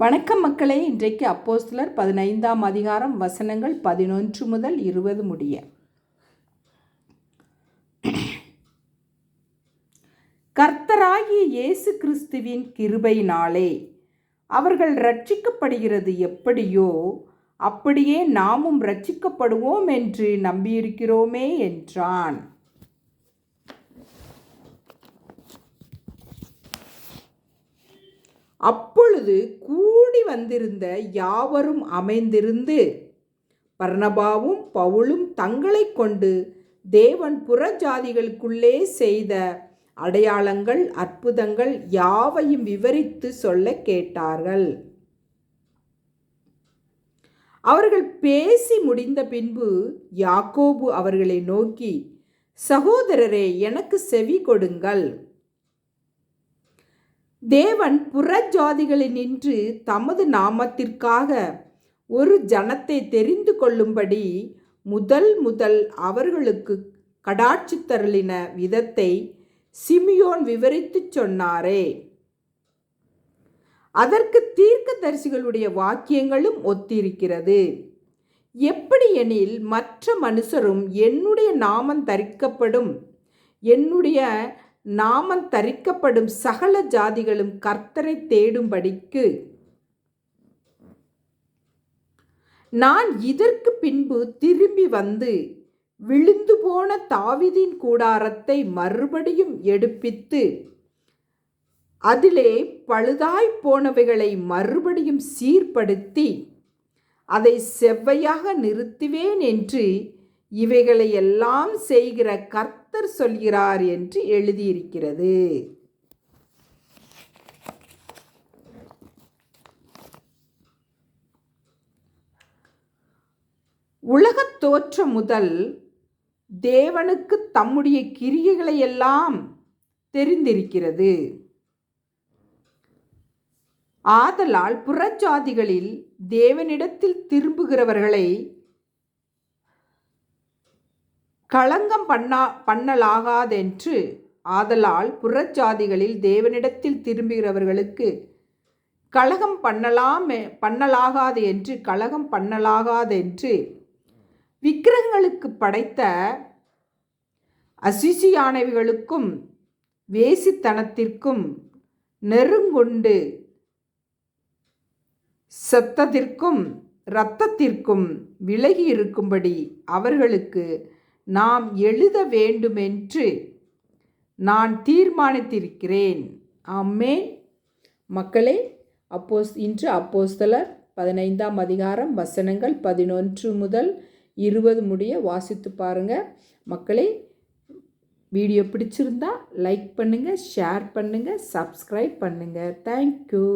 வணக்கம் மக்களே இன்றைக்கு அப்போஸ்தலர் பதினைந்தாம் அதிகாரம் வசனங்கள் பதினொன்று முதல் இருபது முடிய. கர்த்தராகிய இயேசு கிறிஸ்துவின் கிருபையினாலே அவர்கள் ரட்சிக்கப்படுகிறது எப்படியோ அப்படியே நாமும் ரட்சிக்கப்படுவோம் என்று நம்பியிருக்கிறோமே என்றான். அப்பொழுது கூ வந்திருந்த யாவரும் அமைந்திருந்து பர்ணபாவும் பவுலும் தங்களை கொண்டு தேவன் புறஜாதிகளுக்குள்ளே செய்த அடையாளங்கள் அற்புதங்கள் யாவையும் விவரித்து சொல்ல கேட்டார்கள். அவர்கள் பேசி முடிந்த பின்பு யாக்கோபு அவர்களை நோக்கி சகோதரரே எனக்கு செவி கொடுங்கள். தேவன் புறஜாதிகளினின்று தமது நாமத்திற்காக ஒரு ஜனத்தை தெரிந்து கொள்ளும்படி முதல் முதல் அவர்களுக்கு கடாட்சி தருளின விதத்தை சிமியோன் விவரித்துச் சொன்னாரே. அதற்கு தீர்க்கதரிசிகளுடைய வாக்கியங்களும் ஒத்திருக்கிறது. எப்படி எனில் மற்ற மனுஷரும் என்னுடைய நாமம் தரிக்கப்படும் என்னுடைய நாமம் தரிக்கப்படும் சகல ஜாதிகளும் கர்த்தரை தேடும்படிக்கு. நான் இதற்கு பின்பு திரும்பி வந்து விழுந்து போன தாவிதின் கூடாரத்தை மறுபடியும் எடுப்பித்து அதிலே பழுதாய் போனவைகளை மறுபடியும் சீர்படுத்தி அதை செவ்வையாக நிறுத்துவேன் என்று இவைகளை எல்லாம் செய்கிற கர்த்தர் சொல்கிறார் என்று எழுதியிருக்கிறது. உலகத் தோற்றம் முதல் தேவனுக்கு தம்முடைய கிரியைகளை எல்லாம் தெரிந்திருக்கிறது. ஆதலால் புறஜாதிகளில் தேவனிடத்தில் திரும்புகிறவர்களை களங்கம் பண்ணா பண்ணலாகாதென்று ஆதலால் புறஜாதிகளில் தேவனிடத்தில் திரும்புகிறவர்களுக்கு கழகம் பண்ணலாம் பண்ணலாகாது என்று கலகம் பண்ணலாகாதென்று விக்கிரகங்களுக்கு படைத்த அசிசியானவைகளுக்கும் வேசித்தனத்திற்கும் நெருங்குண்டு சத்தத்திற்கும் இரத்தத்திற்கும் விலகி இருக்கும்படி அவர்களுக்கு நாம் எழுத வேண்டுமென்று நான் தீர்மானித்திருக்கிறேன். ஆமே மக்களே அப்போஸ் இன்று அப்போஸ்தலர் பதினைந்தாம் அதிகாரம் வசனங்கள் பதினொன்று முதல் இருபது முடிய வாசித்து பாருங்கள் மக்களே வீடியோ பிடிச்சிருந்தா லைக் பண்ணுங்கள் ஷேர் பண்ணுங்கள் சப்ஸ்கிரைப் பண்ணுங்கள் தேங்க்யூ.